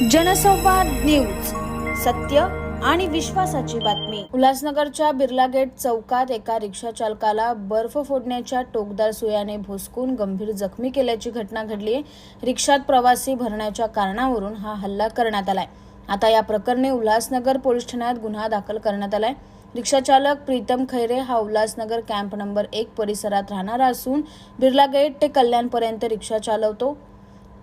जनसंवाद न्यूज सत्य आणि विश्वासाची बातमी. उल्हासनगरच्या बिर्ला गेट चौकात एका रिक्षा चालकाला बर्फ फोडण्याच्या टोकदार सुयाने भोसकून गंभीर जखमी केल्याची घटना घडली. आहे रिक्षात प्रवासी भरण्याच्या कारणावरून हा हल्ला करण्यात आलाय. आता या प्रकरणी उल्हासनगर पोलीस ठाण्यात गुन्हा दाखल करण्यात आलाय. रिक्षाचालक प्रीतम खैरे हा उल्हासनगर कॅम्प नंबर एक परिसरात राहणारा असून बिर्ला गेट ते कल्याणपर्यंत रिक्षा चालवतो.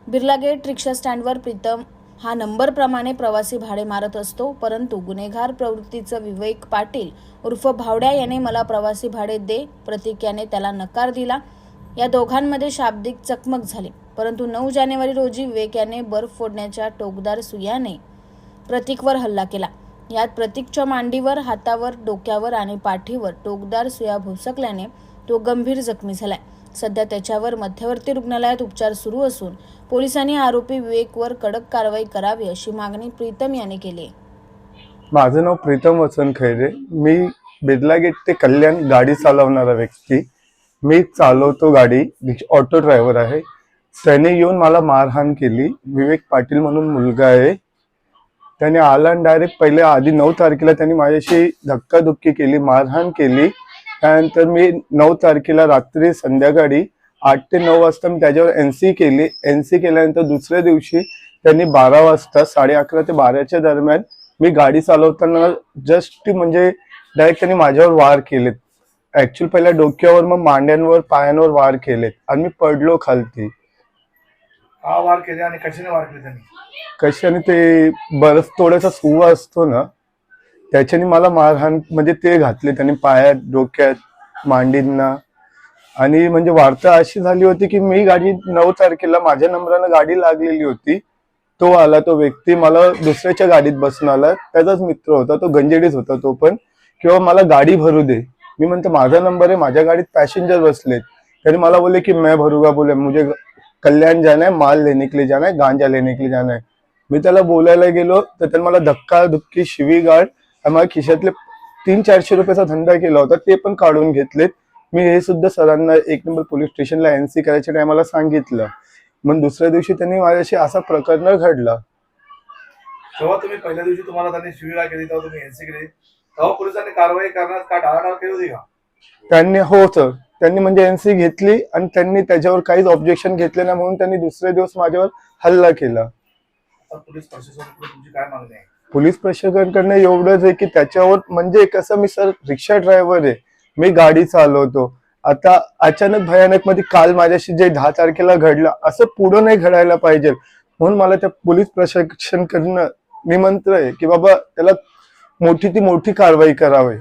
बिर्ला गेट रिक्षा स्टँडवर प्रीतम हा नंबरप्रमाणे प्रवासी भाडे मारत असतो परंतु गुन्हेगार प्रवृत्तीचं विवेक पाटील उर्फ भावड्या याने मला प्रवासी भाडे दे प्रतीक याने त्याला नकार दिला. या दोघांमध्ये शाब्दिक चकमक झाली परंतु नऊ जानेवारी रोजी विवेक याने बर्फ फोडण्याच्या टोकदार सुयाने प्रतीकवर हल्ला केला. यात प्रतीकच्या मांडीवर हातावर डोक्यावर आणि पाठीवर टोकदार सुया भोसकल्याने तो गंभीर जखमी झालाय. सध्या त्याच्यावर मध्यवर्ती रुग्णालयात उपचार सुरू असून पोलिसांनी आरोपी विवेकवर कडक कारवाई करावी अशी मागणी प्रीतम यांनी केली आहे. माझं नाव प्रीतम वसन खैरे. मी बिर्ला गेट ते कल्याण गाडी चालवणारा व्यक्ती. मी चालवतो गाडी. ऑटो ड्रायव्हर आहे. त्याने येऊन मला मारहाण केली. विवेक पाटील म्हणून मुलगा आहे. त्याने आला आणि डायरेक्ट पहिले आधी नऊ तारखेला त्यांनी माझ्याशी धक्काधुक्की केली मारहाण केली. त्यानंतर मी नऊ तारखेला रात्री संध्याकाळी आठ ते नऊ वाजता मी त्याच्यावर एन सी केली. एन सी केल्यानंतर दुसऱ्या दिवशी त्यांनी बारा वाजता साडे अकरा ते बाराच्या दरम्यान मी गाडी चालवताना जस्ट म्हणजे डायरेक्ट त्यांनी माझ्यावर वार केलेत. ऍक्च्युअली पहिल्या डोक्यावर मग मांड्यांवर पायांवर वार केलेत आणि मी पडलो खालती. का वार केले आणि कशाने वार केले त्यांनी? कशाने ते बर्फ तोडायचा सुवा असतो ना त्याच्याने मला मारहाण म्हणजे ते घातले त्यांनी पायात डोक्यात मांडींना. आणि म्हणजे वार्ता अशी झाली होती की मी गाडी नऊ तारखेला माझ्या नंबरानं गाडी लागलेली होती. तो आला तो व्यक्ती मला दुसऱ्याच्या गाडीत बसून आला. त्याचाच मित्र होता तो गंजेडीच होता तो पण किंवा मला गाडी भरू दे. मी म्हणतो माझा नंबर आहे माझ्या गाडीत पॅसेंजर बसलेत. त्याने मला बोलले की मैं भरूगा बोले मुझे कल्याण जाना है माल लेने के लिए जाना है गांजा लेने के लिए जाना है. मी त्याला बोलायला गेलो तर त्याने मला धक्का धुक्की शिवीगाळ आणि माझ्या खिशातले तीन चारशे रुपयाचा धंदा केला होता ते पण काढून घेतलेत. मी हे सुद्धा सरांना एक नंबर पोलीस स्टेशनला एनसी करायच्या टायमाला सांगितलं. मग दुसऱ्या दिवशी त्यांनी माझ्याशी असा प्रकरण घडला. तेव्हा तुम्ही पहिल्या दिवशी तुम्हाला त्यांनी शिवीगाळ केली तेव्हा तुम्ही एनसी केली तेव्हा पोलिसांनी कारवाई करण्यात का टाळाटाळ केली होती का? त्यांनी हो सर त्यांनी म्हणजे एनसी घेतली आणि त्यांनी त्याच्यावर काहीच ऑब्जेक्शन घेतले नाही म्हणून त्यांनी दुसरे दिवस माझ्यावर हल्ला केला. पोलीस प्रशासनाकडे तुमची काय मागणी आहे? पोलीस प्रशासनाकडनं एवढंच आहे की त्याच्यावर म्हणजे कसं मी सर रिक्षा ड्रायव्हर आहे मी गाडी चालवतो. आता अचानक भयानकमध्ये काल माझ्याशी जे दहा तारखेला घडलं असं पुढं नाही घडायला पाहिजे. म्हणून मला त्या पोलीस प्रशासनकडनं निमंत्र आहे की बाबा त्याला मोठी ती मोठी कारवाई करावी.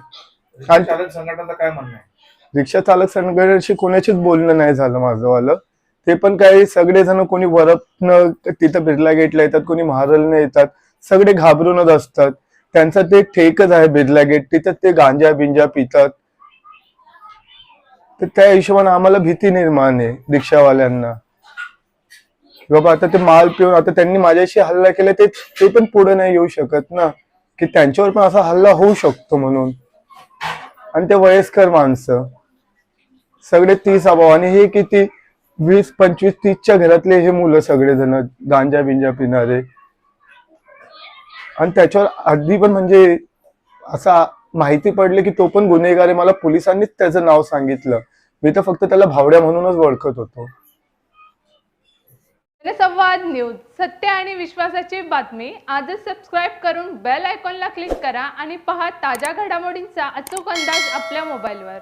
काय म्हणणं रिक्षा चालक संघटनेशी कोणाशीच बोलणं नाही झालं माझं वालं ते पण काही सगळेजण कोणी वरपनं तिथं बिर्ला गेटला येतात कोणी महारलनं येतात. सगळे घाबरूनच असतात. त्यांचं ते ठेकच आहे बिर्ला गेट. तिथं ते गांजा बिंजा पितात. तर त्या हिशोबाने आम्हाला भीती निर्माण आहे रिक्षावाल्यांना. की बाबा आता ते माल पिऊन आता त्यांनी माझ्याशी हल्ला केला ते ते पण पुढे नाही येऊ शकत ना. की त्यांच्यावर पण असा हल्ला होऊ शकतो म्हणून. आणि ते वयस्कर माणसं. सगळे तीस अभाव. आणि हे किती वीस पंचवीस तीसच्या घरातले हे मुलं सगळेजण गांजा बिंजा पिणारे. आणि त्याच्यावर आधी पण म्हणजे असा माहिती पडले की तो पण गुन्हेगार आहे. मला पोलिसांनीच त्याचं नाव सांगितलं. मी तर फक्त त्याला भावड्या म्हणूनच ओळखत होतो. जनसंवाद न्यूज. सत्य आणि विश्वासाची बातमी. आजच सबस्क्राईब करून बेल आयकॉनला क्लिक करा आणि पहा ताज्या घडामोडींचा अचूक अंदाज आपल्या मोबाईलवर